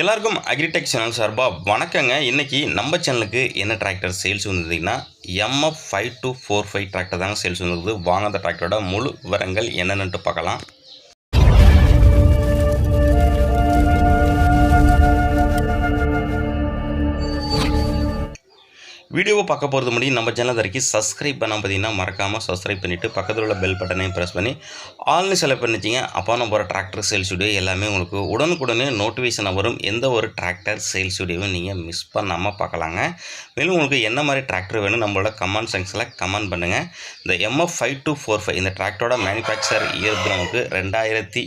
எல்லாருக்கும் agritech channel சார்பாக வணக்கங்க. இன்றைக்கி நம்ம சேனலுக்கு என்ன டிராக்டர் சேல்ஸ் வந்ததுன்னா MF five two four five tractor தாங்க சேல்ஸ் வந்துருது வாங்க அந்த டிராக்டரோட முழு விவரங்கள் என்னென்னட்டு பார்க்கலாம். வீடியோவை பார்க்க போகிறது முடியும் நம்ம சேனல் வரைக்கும் சப்ஸ்கிரைப் பண்ண பார்த்தீங்கன்னா மறக்காமல் சப்ஸ்கிரைப் பண்ணிவிட்டு பக்கத்தில் உள்ள பெல் பட்டனையும் ப்ரெஸ் பண்ணி ஆல்னு செலக்ட் பண்ணிச்சிங்க அப்போ நம்ம போகிற டிராக்டர் சேல்ஸ் வீடியோ எல்லாமே உங்களுக்கு உடனுக்குடனே நோட்டிஃபிகேஷன் வரும். எந்த ஒரு டிராக்டர் சேல்ஸ் வீடியோவும் நீங்கள் மிஸ் பண்ணாமல் பார்க்கலாங்க. மேலும் உங்களுக்கு என்ன மாதிரி டிராக்டர் வேணும் நம்மளோட கமெண்ட் செக்ஷனில் கமெண்ட் பண்ணுங்கள் இந்த MF five two four five இந்த டிராக்டரோட மேனுஃபேக்சர் இயர் நமக்கு ரெண்டாயிரத்தி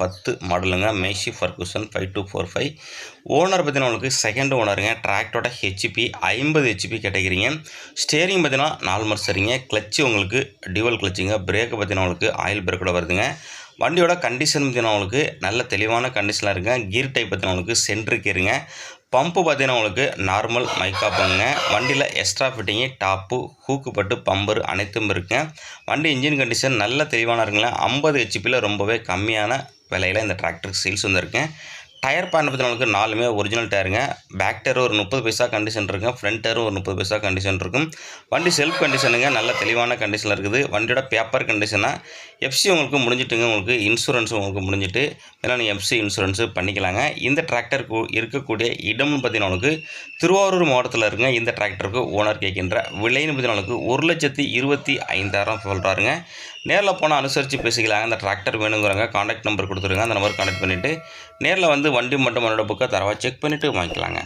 பத்து மாடலுங்க. Massey Ferguson five two four five owner பார்த்தீங்கன்னா உங்களுக்கு செகண்ட் ஓனருங்க டிராக்டரோட ஹெச்பி ஐம்பது ஹெச்பி கேட்டகிரிங்க. ஸ்டேரிங் பார்த்தீங்கன்னா நாலு சரிங்க. கிளச்சு உங்களுக்கு டியூவல் கிளச்சுங்க பிரேக்கு பார்த்தீங்கன்னா உங்களுக்கு ஆயில் பிரேக்கோட வருதுங்க. வண்டியோட கண்டிஷன் பார்த்தீங்கன்னா உங்களுக்கு நல்ல தெளிவான கண்டிஷனாக இருக்குங்க. கீர் டைப் பார்த்தீங்கன்னா உங்களுக்கு சென்ட்ரு கீருங்க பம்பு பார்த்தீங்கன்னா உங்களுக்கு நார்மல் மைக்காப்புங்க வண்டியில் எக்ஸ்ட்ரா ஃபிட்டிங்கு டாப்பு ஹூக்குப்பட்டு பம்பர் அனைத்தும் இருக்குங்க. வண்டி இன்ஜின் கண்டிஷன் நல்ல தெளிவான இருக்குங்களேன் ஐம்பது ஹெச்பியில் ரொம்பவே கம்மியான விலையில் இந்த டிராக்டருக்கு சேல்ஸ் வந்திருக்கேன் டயர் பேன் பற்றி நாலுமே ஒரிஜினல் டயருங்க பேக் டயர் ஒரு முப்பது பைசா கண்டிஷன் இருக்கும். ஃப்ரண்ட் டயர் ஒரு முப்பது பைசா கண்டிஷன் இருக்கும். வண்டி செல்ஃப் கண்டிஷனுங்க நல்ல தெளிவான கண்டிஷனில் இருக்குது. வண்டியோட பேப்பர் கண்டிஷனாக எஃப்சி உங்களுக்கு முடிஞ்சிட்டுங்க. உங்களுக்கு இன்சூரன்ஸ் உங்களுக்கு முடிஞ்சிட்டு. ஏன்னா நீங்கள் எஃப்சி இன்சூரன்ஸு பண்ணிக்கலாங்க. இந்த டிராக்டருக்கு இருக்கக்கூடிய இடம்னு பார்த்தீங்கன்னா உங்களுக்கு திருவாரூர் மாவட்டத்தில் இருக்குங்க. இந்த டிராக்டருக்கு ஓனர் கேட்கின்ற விலைன்னு பார்த்தீங்கன்னா உங்களுக்கு ஒரு லட்சத்தி இருபத்தி ஐந்தாயிரம் சொல்கிறாருங்க நேரில் போனால் அனுசரித்து பேசிக்கலாங்க. அந்த டிராக்டர் வேணுங்கிறவங்க காண்டாக்ட் நம்பர் கொடுத்துருங்க. அந்த நம்பர் கான்டாக்ட் பண்ணிவிட்டு நேரில் வந்து வண்டி மட்டும் மண்ணோட புக்கை தரவா செக் பண்ணிவிட்டு வாங்கிக்கலாங்க.